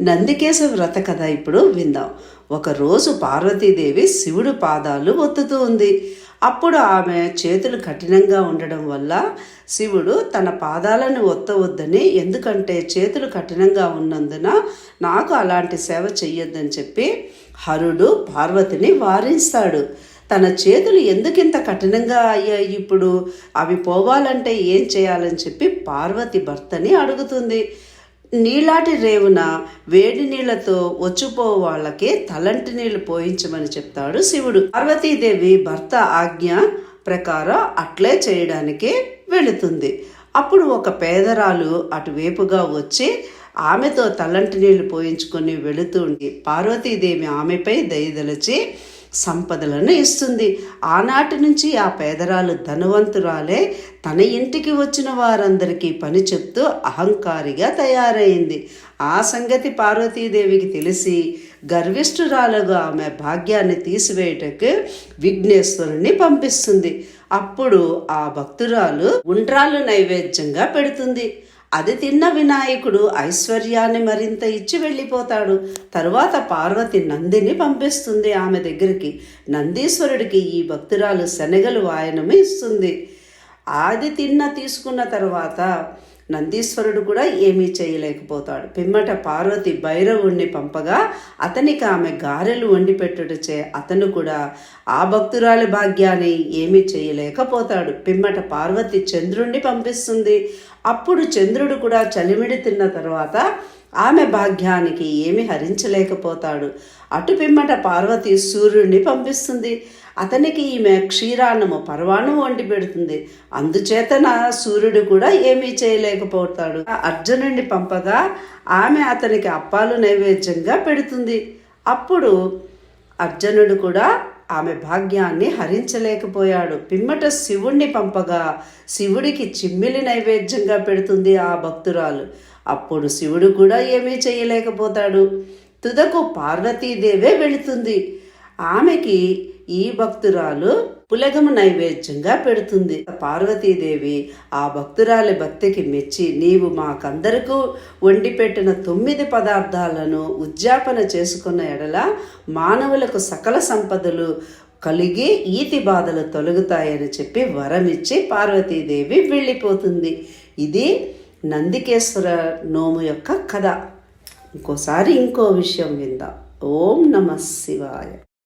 నందికేశ వ్రత కథ ఇప్పుడు విందాం. ఒకరోజు పార్వతీదేవి శివుడు పాదాలు ఒత్తుతూ ఉంది. అప్పుడు ఆమె చేతులు కఠినంగా ఉండడం వల్ల శివుడు తన పాదాలను ఒత్తవద్దని ఎందుకంటే చేతులు కఠినంగా ఉన్నందున నాకు అలాంటి సేవ చెయ్యొద్దని చెప్పి హరుడు పార్వతిని వారిస్తాడు. తన చేతులు ఎందుకింత కఠినంగా అయ్యాయి ఇప్పుడు? అవి పోవాలంటే ఏం చేయాలని చెప్పి పార్వతి భర్తని అడుగుతుంది. నీలాటి రేవున వేడి నీళ్ళతో వచ్చిపో వాళ్ళకి తలంటి నీళ్ళు పోయించమని చెప్తాడు శివుడు. పార్వతీదేవి భర్త ఆజ్ఞ ప్రకారం అట్లే చేయడానికి వెళుతుంది. అప్పుడు ఒక పేదరాలు అటువైపుగా వచ్చి ఆమెతో తలంటి నీళ్ళు పోయించుకొని వెళుతుండి పార్వతీదేవి ఆమెపై దయదలచి సంపదలను ఇస్తుంది. ఆనాటి నుంచి ఆ పేదరాలు ధనవంతురాలే. తన ఇంటికి వచ్చిన వారందరికీ పని చెప్తూ అహంకారిగా తయారైంది. ఆ సంగతి పార్వతీదేవికి తెలిసి గర్విష్ఠురాలుగా ఆమె భాగ్యాన్ని తీసివేయటకు విఘ్నేశ్వరుని పంపిస్తుంది. అప్పుడు ఆ భక్తురాలు ఉండ్రాలు నైవేద్యంగా పెడుతుంది. అది తిన్న వినాయకుడు ఐశ్వర్యాన్ని మరింత ఇచ్చి వెళ్ళిపోతాడు. తరువాత పార్వతి నందిని పంపిస్తుంది ఆమె దగ్గరికి. నందీశ్వరుడికి ఈ భక్తురాలు శనగలు వాయనము ఇస్తుంది. ఆది తిన్న తీసుకున్న తర్వాత నందీశ్వరుడు కూడా ఏమీ చేయలేకపోతాడు. పిమ్మట పార్వతి భైరవుణ్ణి పంపగా అతనికి ఆమె గారెలు వండి పెట్టుటచే అతను కూడా ఆ భక్తురాలి భాగ్యాన్ని ఏమీ చేయలేకపోతాడు. పిమ్మట పార్వతి చంద్రుణ్ణి పంపిస్తుంది. అప్పుడు చంద్రుడు కూడా చలిమిడి తిన్న తర్వాత ఆమె భాగ్యానికి ఏమి హరించలేకపోతాడు. అటు పిమ్మట పార్వతి సూర్యుడిని పంపిస్తుంది. అతనికి ఈమె క్షీరాన్నము పర్వాణం వండి పెడుతుంది. అందుచేతన సూర్యుడు కూడా ఏమీ చేయలేకపోతాడు. అర్జునుడిని పంపగా ఆమె అతనికి అప్పాలు నైవేద్యంగా పెడుతుంది. అప్పుడు అర్జునుడు కూడా ఆమె భాగ్యాన్ని హరించలేకపోయాడు. పిమ్మట శివుణ్ణి పంపగా శివుడికి చిమ్మిలి నైవేద్యంగా పెడుతుంది ఆ భక్తురాలు. అప్పుడు శివుడు కూడా ఏమీ చేయలేకపోతాడు. తుదకు పార్వతీదేవే వెళుతుంది. ఆమెకి ఈ భక్తురాలు పులగము నైవేద్యంగా పెడుతుంది. పార్వతీదేవి ఆ భక్తురాలి భక్తికి మెచ్చి నీవు మాకందరకు వండి పెట్టిన తొమ్మిది పదార్థాలను ఉద్యాపన చేసుకున్న ఎడల మానవులకు సకల సంపదలు కలిగి ఈతి బాధలు తొలగుతాయని చెప్పి వరమిచ్చి పార్వతీదేవి వెళ్ళిపోతుంది. ఇది నందికేశ్వర నోము యొక్క కథ. ఇంకోసారి ఇంకో విషయం విందాం. ఓం నమ శివాయ.